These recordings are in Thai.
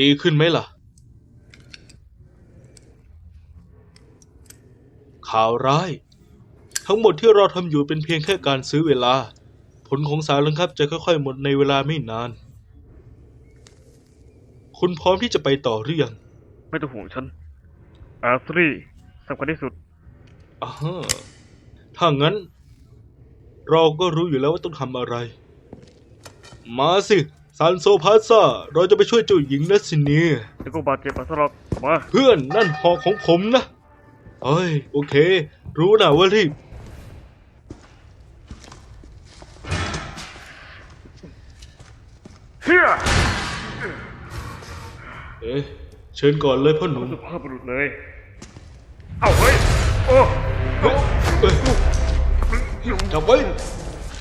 ดีขึ้นไหมล่ะ ข่าวร้าย ทั้งหมดที่เราทำอยู่เป็นเพียงแค่การซื้อเวลา ผลของสารลังคับจะค่อยๆ หมดในเวลาไม่นาน คุณพร้อมที่จะไปต่อหรือยังไม่ต้องห่วงฉัน อาร์ตรีสำคัญที่สุด อ่าฮะถ้างั้น เราก็รู้อยู่แล้วว่าต้องทำอะไร มาสิ ซานโซพาซ่าเราจะไปช่วยเจ้าหญิงนัสซิเนียแล้วก็บาดเจ็บอัสลับมาเพื่อนนั่นหอกของผมนะเฮ้ยโอเค รู้นะว่ารีบเฮียเอ๊ะเชิญก่อนเลยพ่อหนุ่มสุภาพบุรุษเลย เอาเฮ้ย โอ้เฮ้ยเอ้ยจับไว้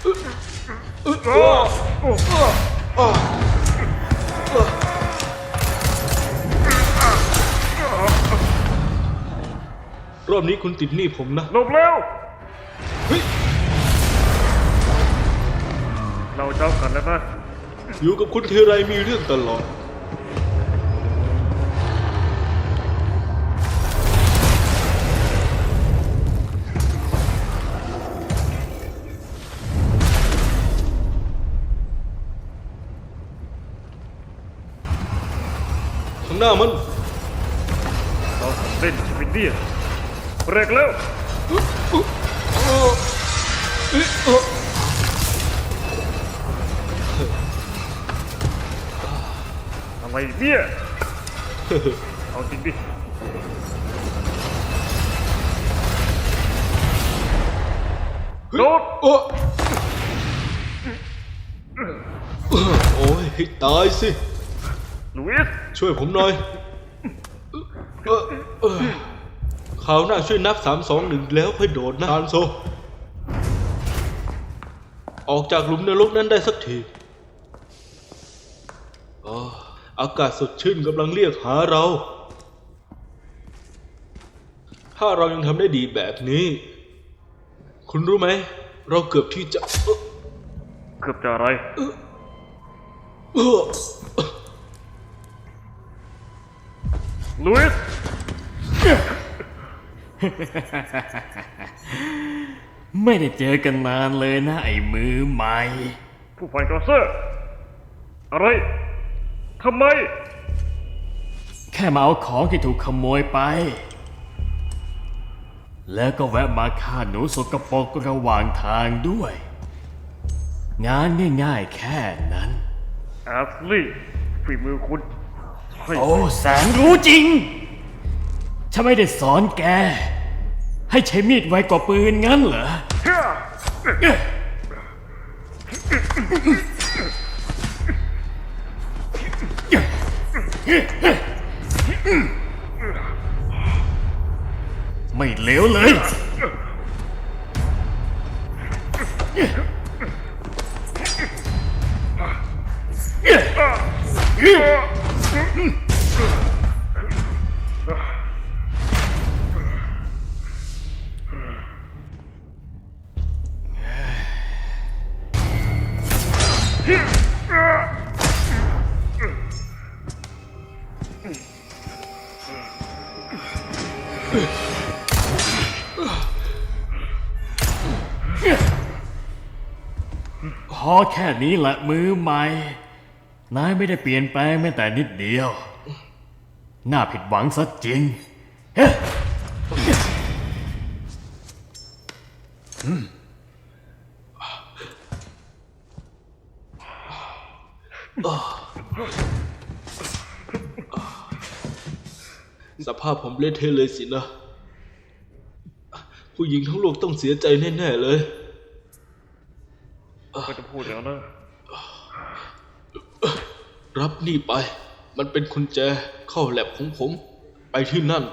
โอ้โอ้อ้าอ้า รอบนี้คุณติดหนี้ผมนะ หลบเร็วเฮ้ยเราเจ้ากันแล้วนะอยู่กับคุณทีไรมีเรื่องตลอด หน้ามันเราเล่นชีวิตเดียเบรกเร็วอะไรเนี่ยเอาจริงดิโดดโอ้โอ้ยให้ตายสิ ลุยส์ช่วยผมหน่อยเอ่อเอ่อคราวหน้าช่วยนับสามสองหนึ่งแล้วค่อยโดดนะทานโซ ออกจากหลุมนรกนั้นได้สักทีอ๋ออากาศสดชื่นกำลังเรียกหาเรา ถ้าเรายังทำได้ดีแบบนี้ คุณรู้ไหม เราเกือบที่จะเอ่อเกือบจะอะไร เอ่อ ลุยส์ไม่ได้เจอกันนานเลยนะไอ้มือใหม่ ผู้พันกระเซอร์อะไรทำไม แค่มาเอาของที่ถูกขโมยไป แล้วก็แวะมาฆ่าหนูสกปรกระหว่างทางด้วย งานง่ายๆแค่นั้นอาร์สลี่ฝีมือคุณให้ โอ้แสนรู้จริง ฉันไม่ได้สอนแก ให้ใช้มีดไวกว่าปืนงั้นเหรอเฮียไม่เหลวเลย พอแค่นี้แหละมือใหม่ นายไม่ได้เปลี่ยนแปลงแม้แต่นิดเดียว น่าผิดหวังซะจริง เฮ้ สภาพผมเละเทะเลยสินะ ผู้หญิงทั้งโลกต้องเสียใจแน่ๆเลย ไม่ต้องพูดแล้วนะ รับนี่ไป มันเป็นกุญแจเข้าแลบของผม ไปที่นั่น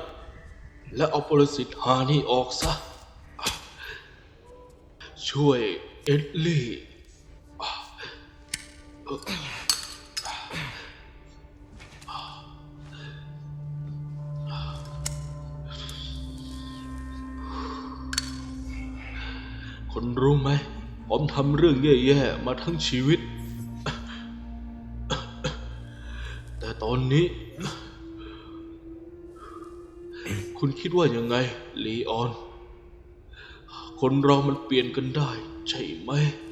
และเอาปรสิตหานี่ออกซะ ช่วยเอ็ดลี่ คนรู้ไหม ผมทำเรื่องแย่ๆมาทั้งชีวิต แต่ตอนอนนี้ คุณคิดว่ายังไง ลีออน คนเรามันเปลี่ยนกันได้ ใช่ไหม「